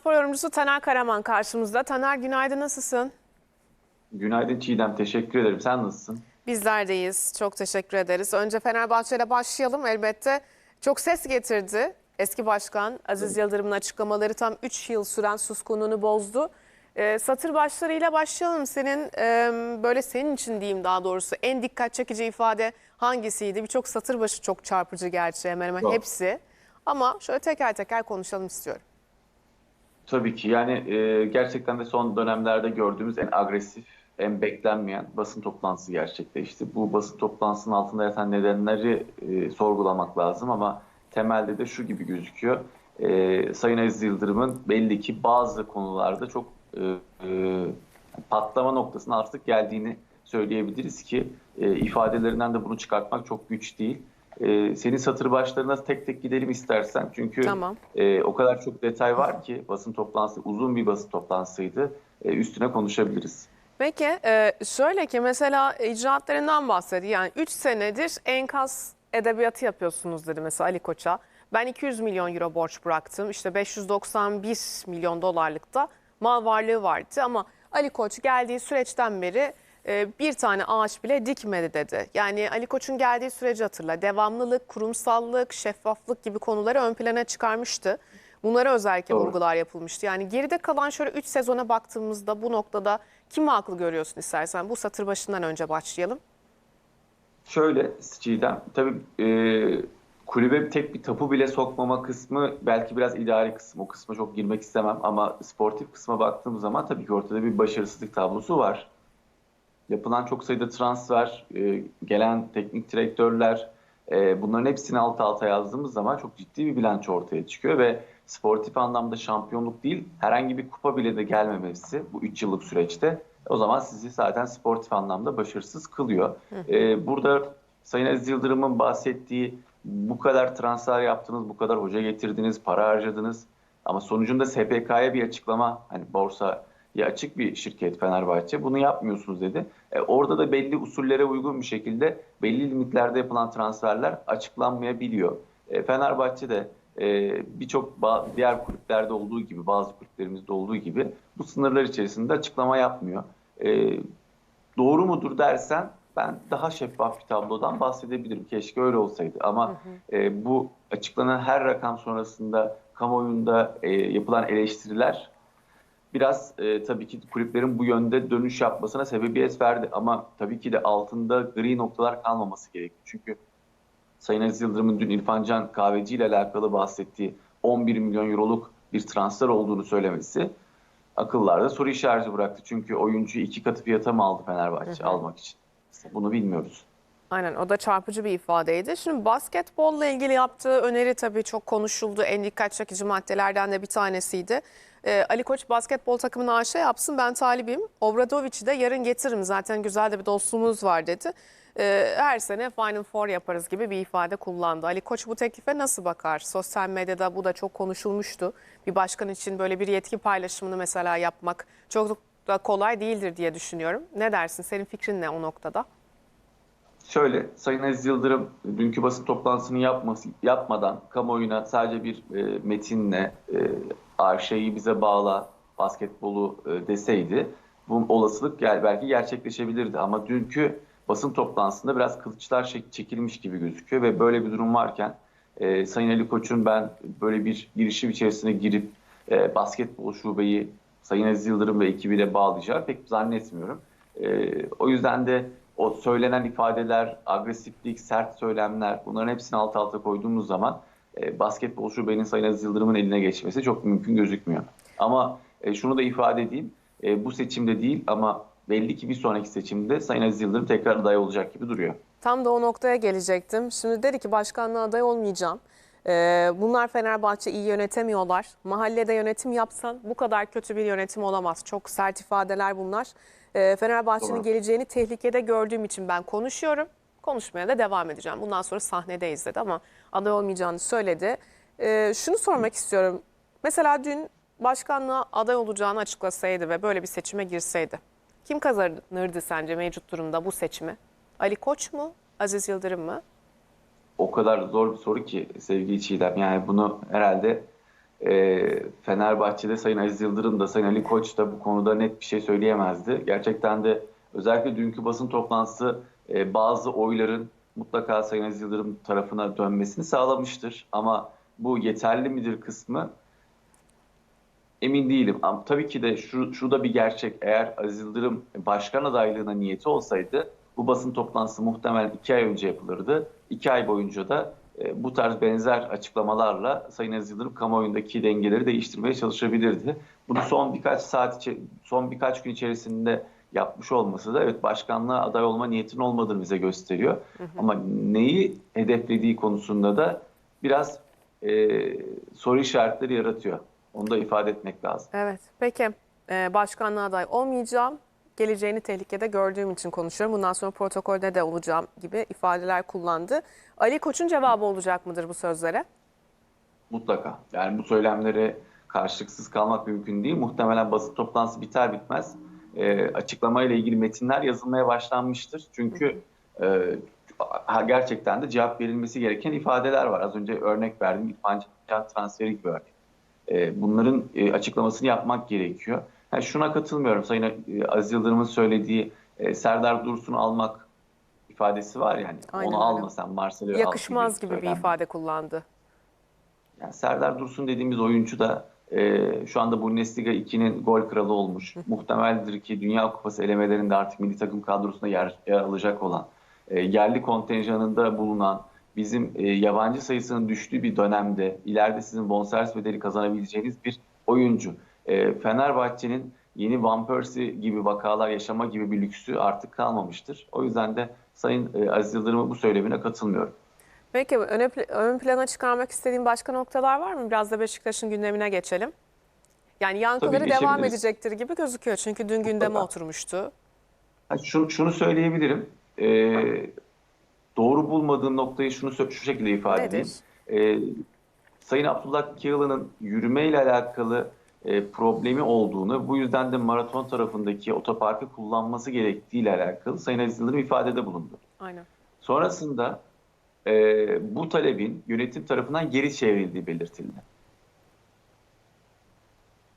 spor yorumcusu Taner Karaman karşımızda. Taner günaydın nasılsın? Günaydın Çiğdem, teşekkür ederim. Sen nasılsın? Bizler deyiz. Çok teşekkür ederiz. Önce Fenerbahçe ile başlayalım. Elbette çok ses getirdi. Eski başkan Aziz Yıldırım'ın açıklamaları tam 3 yıl süren suskunluğunu bozdu. Ee, satır başlarıyla başlayalım. Senin e, böyle senin için diyeyim daha doğrusu en dikkat çekici ifade hangisiydi? Birçok satır başı çok çarpıcı gerçi hemen hemen Yok. hepsi. Ama şöyle teker teker konuşalım istiyorum. Tabii ki yani e, gerçekten de son dönemlerde gördüğümüz en agresif, en beklenmeyen basın toplantısı gerçekleşti. Bu basın toplantısının altında yatan nedenleri e, sorgulamak lazım ama temelde de şu gibi gözüküyor. E, Sayın Aziz Yıldırım'ın belli ki bazı konularda çok e, e, patlama noktasına artık geldiğini söyleyebiliriz ki e, ifadelerinden de bunu çıkartmak çok güç değil. E, senin satır başlarına tek tek gidelim istersen. Çünkü Tamam. e, o kadar çok detay var ki basın toplantısı uzun bir basın toplantısıydı. E, üstüne konuşabiliriz. Peki e, şöyle ki mesela icraatlerinden bahsediyor. Yani 3 senedir enkaz edebiyatı yapıyorsunuz dedi mesela Ali Koç'a. Ben 200 milyon euro borç bıraktım. İşte 591 milyon dolarlık da mal varlığı vardı. Ama Ali Koç geldiği süreçten beri bir tane ağaç bile dikmedi dedi. Yani Ali Koç'un geldiği süreci hatırla. Devamlılık, kurumsallık, şeffaflık gibi konuları ön plana çıkarmıştı. Bunlara özellikle Doğru. vurgular yapılmıştı. Yani geride kalan şöyle 3 sezona baktığımızda bu noktada kimi haklı görüyorsun istersen? Bu satır başından önce başlayalım. Şöyle Çiğdem, tabii e, kulübe tek bir tapu bile sokmama kısmı belki biraz idari kısım. O kısma çok girmek istemem ama sportif kısma baktığım zaman tabii ki ortada bir başarısızlık tablosu var. Yapılan çok sayıda transfer, e, gelen teknik direktörler, e, bunların hepsini alt alta yazdığımız zaman çok ciddi bir bilanço ortaya çıkıyor ve sportif anlamda şampiyonluk değil, herhangi bir kupa bile de gelmemesi bu 3 yıllık süreçte o zaman sizi zaten sportif anlamda başarısız kılıyor. E, burada Sayın Aziz Yıldırım'ın bahsettiği bu kadar transfer yaptınız, bu kadar hoca getirdiniz, para harcadınız ama sonucunda SPK'ya bir açıklama, hani borsaya açık bir şirket Fenerbahçe, bunu yapmıyorsunuz dedi. E, orada da belli usullere uygun bir şekilde belli limitlerde yapılan transferler açıklanmayabiliyor. E, Fenerbahçe de e, birçok diğer kulüplerde olduğu gibi, bazı kulüplerimizde olduğu gibi bu sınırlar içerisinde açıklama yapmıyor. E, doğru mudur dersen ben daha şeffaf bir tablodan bahsedebilirim. Keşke öyle olsaydı ama e, bu açıklanan her rakam sonrasında kamuoyunda e, yapılan eleştiriler biraz e, tabii ki kulüplerin bu yönde dönüş yapmasına sebebiyet verdi. Ama tabii ki de altında gri noktalar kalmaması gerekiyor. Çünkü Sayın Aziz Yıldırım'ın dün İrfan Can Kahveci ile alakalı bahsettiği 11 milyon euroluk bir transfer olduğunu söylemesi akıllarda soru işareti bıraktı. Çünkü oyuncuyu iki katı fiyata mı aldı Fenerbahçe almak için? Bunu bilmiyoruz. Aynen o da çarpıcı bir ifadeydi. Şimdi basketbolla ilgili yaptığı öneri tabii çok konuşuldu. En dikkat çekici maddelerden de bir tanesiydi. Ee, Ali Koç basketbol takımına aşağı yapsın ben talibim. Obradovic'i de yarın getiririm zaten güzel de bir dostluğumuz var dedi. Ee, her sene Final Four yaparız gibi bir ifade kullandı. Ali Koç bu teklife nasıl bakar? Sosyal medyada bu da çok konuşulmuştu. Bir başkan için böyle bir yetki paylaşımını mesela yapmak çok da kolay değildir diye düşünüyorum. Ne dersin? Senin fikrin ne o noktada? Şöyle, Sayın Aziz Yıldırım dünkü basın toplantısını yapması, yapmadan kamuoyuna sadece bir e, metinle e, arşeyi bize bağla, basketbolu e, deseydi bu olasılık gel, belki gerçekleşebilirdi. Ama dünkü basın toplantısında biraz kılıçlar çek- çekilmiş gibi gözüküyor ve böyle bir durum varken e, Sayın Ali Koç'un ben böyle bir girişim içerisine girip e, basketbol şubeyi Sayın Aziz Yıldırım ve ekibiyle bağlayacağı pek zannetmiyorum. E, o yüzden de o söylenen ifadeler, agresiflik, sert söylemler bunların hepsini alt alta koyduğumuz zaman e, basketbol şubenin Sayın Aziz Yıldırım'ın eline geçmesi çok mümkün gözükmüyor. Ama e, şunu da ifade edeyim, e, bu seçimde değil ama belli ki bir sonraki seçimde Sayın Aziz Yıldırım tekrar aday olacak gibi duruyor. Tam da o noktaya gelecektim. Şimdi dedi ki başkanlığa aday olmayacağım. Ee, bunlar Fenerbahçe iyi yönetemiyorlar. Mahallede yönetim yapsan bu kadar kötü bir yönetim olamaz. Çok sert ifadeler bunlar. Ee, Fenerbahçe'nin Doğru. geleceğini tehlikede gördüğüm için ben konuşuyorum. Konuşmaya da devam edeceğim. Bundan sonra sahnedeyiz dedi ama aday olmayacağını söyledi. Ee, şunu sormak istiyorum. Mesela dün başkanlığa aday olacağını açıklasaydı ve böyle bir seçime girseydi. Kim kazanırdı sence mevcut durumda bu seçimi? Ali Koç mu? Aziz Yıldırım mı? O kadar zor bir soru ki sevgili Çiğdem. Yani bunu herhalde e, Fenerbahçe'de Sayın Aziz Yıldırım da Sayın Ali Koç da bu konuda net bir şey söyleyemezdi. Gerçekten de özellikle dünkü basın toplantısı e, bazı oyların mutlaka Sayın Aziz Yıldırım tarafına dönmesini sağlamıştır. Ama bu yeterli midir kısmı emin değilim. Ama tabii ki de şu, şu da bir gerçek. Eğer Aziz Yıldırım başkan adaylığına niyeti olsaydı bu basın toplantısı muhtemelen iki ay önce yapılırdı. İki ay boyunca da e, bu tarz benzer açıklamalarla Sayın Aziz Yıldırım kamuoyundaki dengeleri değiştirmeye çalışabilirdi. Bunu son birkaç saat, son birkaç gün içerisinde yapmış olması da evet başkanlığa aday olma niyetinin olmadığını bize gösteriyor. Ama neyi hedeflediği konusunda da biraz e, soru işaretleri yaratıyor. Onu da ifade etmek lazım. Evet. Peki e, başkanlığa aday olmayacağım. Geleceğini tehlikede gördüğüm için konuşuyorum. Bundan sonra protokolde de olacağım gibi ifadeler kullandı. Ali Koç'un cevabı olacak mıdır bu sözlere? Mutlaka. Yani bu söylemlere karşılıksız kalmak mümkün değil. Muhtemelen basın toplantısı biter bitmez e, açıklamayla ilgili metinler yazılmaya başlanmıştır. Çünkü e, gerçekten de cevap verilmesi gereken ifadeler var. Az önce örnek verdim. İrfan transferi gibi örnek. E, bunların e, açıklamasını yapmak gerekiyor. Yani şuna katılmıyorum. Sayın e, Aziz Yıldırım'ın söylediği e, Serdar Dursun'u almak ifadesi var yani. Aynen Onu öyle. alma sen Marcelo'yu Yakışmaz gibi bir söylem. ifade kullandı. Yani Serdar Dursun dediğimiz oyuncu da e, şu anda Bundesliga 2'nin gol kralı olmuş. Muhtemeldir ki Dünya Kupası elemelerinde artık milli takım kadrosuna yer, yer alacak olan, e, yerli kontenjanında bulunan, bizim e, yabancı sayısının düştüğü bir dönemde ileride sizin bonservis bedeli kazanabileceğiniz bir oyuncu. E, Fenerbahçe'nin yeni Van Persie gibi vakalar yaşama gibi bir lüksü artık kalmamıştır. O yüzden de Sayın e, Aziz Yıldırım'ın bu söylemine katılmıyorum. Peki öne, ön plana çıkarmak istediğim başka noktalar var mı? Biraz da Beşiktaş'ın gündemine geçelim. Yani yankıları Tabii, devam edecektir gibi gözüküyor. Çünkü dün gündeme Mutlaka. oturmuştu. Şunu, şunu söyleyebilirim. Ee, doğru bulmadığım noktayı şunu şu şekilde ifade Nedir? edeyim. Ee, Sayın Abdullah Kağılan'ın yürümeyle alakalı e, problemi olduğunu, bu yüzden de maraton tarafındaki otoparkı kullanması gerektiğiyle alakalı Sayın Aziz Yıldırım ifadede bulundu. Aynen. Sonrasında e, bu talebin yönetim tarafından geri çevrildiği belirtildi.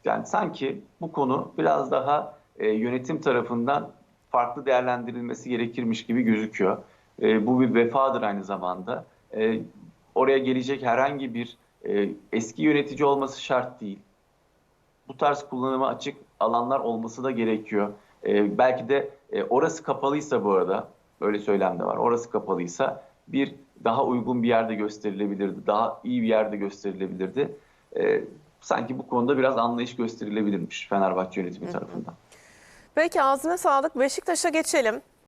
Yani sanki bu konu biraz daha e, yönetim tarafından farklı değerlendirilmesi gerekirmiş gibi gözüküyor. E, bu bir vefadır aynı zamanda. E, oraya gelecek herhangi bir e, eski yönetici olması şart değil. Bu tarz kullanıma açık alanlar olması da gerekiyor. E, belki de e, orası kapalıysa bu arada, böyle söylem de var. Orası kapalıysa bir daha uygun bir yerde gösterilebilirdi, daha iyi bir yerde gösterilebilirdi. E, sanki bu konuda biraz anlayış gösterilebilirmiş Fenerbahçe yönetimi tarafından. Peki ağzına sağlık. Beşiktaş'a geçelim.